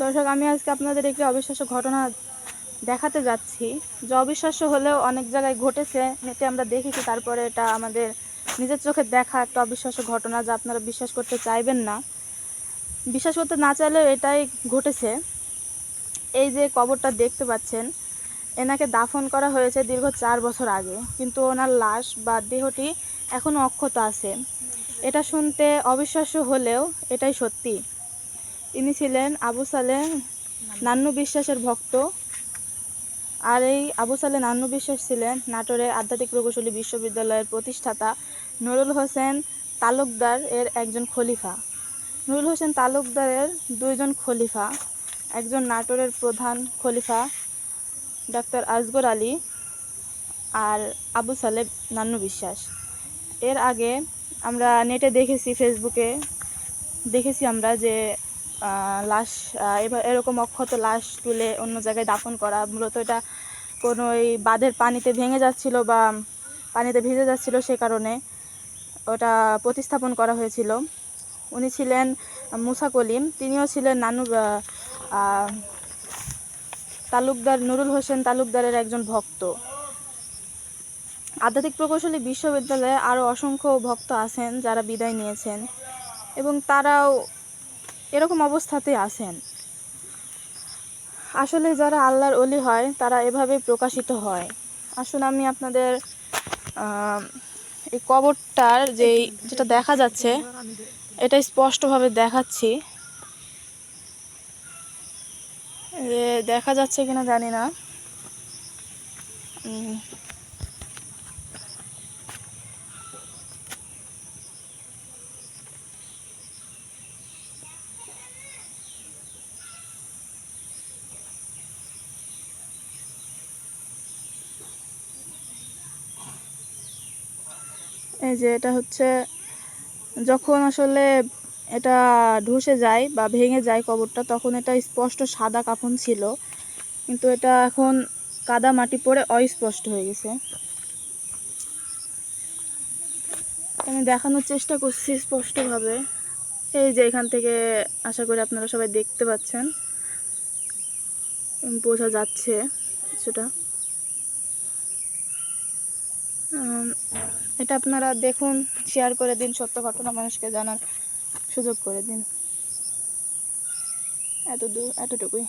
দর্শক, আমি আজকে আপনাদের একটি অবিশ্বাস্য ঘটনা দেখাতে যাচ্ছি। যে অবিশ্বাস্য হলেও অনেক জায়গায় ঘটেছে নেটে আমরা দেখেছি, তারপরে এটা আমাদের নিজের চোখে দেখা একটা অবিশ্বাস্য ঘটনা যা আপনারা বিশ্বাস করতে চাইবেন না। বিশ্বাস করতে না চাইলেও এটাই ঘটেছে। এই যে কবরটা দেখতে পাচ্ছেন, এনাকে দাফন করা হয়েছে দীর্ঘ চার বছর আগে, কিন্তু ওনার লাশ বা দেহটি এখনও অক্ষত আছে। এটা শুনতে অবিশ্বাস্য হলেও এটাই সত্যি। ইনি ছিলেন আবু সালে নান্নু বিশ্বাসের ভক্ত। আর এই আবু সালে নান্নু বিশ্বাস ছিলেন নাটোরের আধ্যাত্মিক প্রকৌশলী বিশ্ববিদ্যালয়ের প্রতিষ্ঠাতা নুরুল হোসেন তালুকদার এর একজন খলিফা। নুরুল হোসেন তালুকদারের দুইজন খলিফা, একজন নাটোরের প্রধান খলিফা ডাক্তার আজগর আলী আর আবু সালেব নান্নু বিশ্বাস। এর আগে আমরা নেটে দেখেছি ফেসবুকে দেখেছি আমরা যে লাশ এবার এরকম অক্ষত লাশ তুলে অন্য জায়গায় দাফন করা, মূলত এটা কোনো ওই বাঁধের পানিতে ভেঙে যাচ্ছিল বা পানিতে ভিজে যাচ্ছিল সে কারণে ওটা প্রতিস্থাপন করা হয়েছিল। উনি ছিলেন মুসা কলিম, তিনিও ছিলেন নানু তালুকদার নুরুল হোসেন তালুকদারের একজন ভক্ত। আধ্যাত্মিক প্রকৌশলী বিশ্ববিদ্যালয়ে আরও অসংখ্য ভক্ত আছেন যারা বিদায় নিয়েছেন এবং তারাও এরকম অবস্থাতে আসেন আসলে যারা আল্লাহর অলি হয়, তারা এভাবে প্রকাশিত হয়। আসুন আমি আপনাদের এই কবরটার যে যেটা দেখা যাচ্ছে, এটা স্পষ্টভাবে দেখাচ্ছি। যে দেখা যাচ্ছে কিনা জানি না। এই যে এটা হচ্ছে যখন আসলে এটা ধসে যায় বা ভেঙে যায় কবরটা তখন এটা স্পষ্ট সাদা কাফন ছিল। কিন্তু এটা এখন কাদা মাটি পড়ে অস্পষ্ট হয়ে গেছে। আমি দেখানোর চেষ্টা করছি স্পষ্টভাবে। এই যে এখান থেকে আশা করি আপনারা সবাই দেখতে পাচ্ছেন। বোঝা যাচ্ছে উম, এটা আপনারা দেখুন শেয়ার করে দিন, সত্য ঘটনা মানুষকে জানার সুযোগ করে দিন। এত দূর এতটুকুই।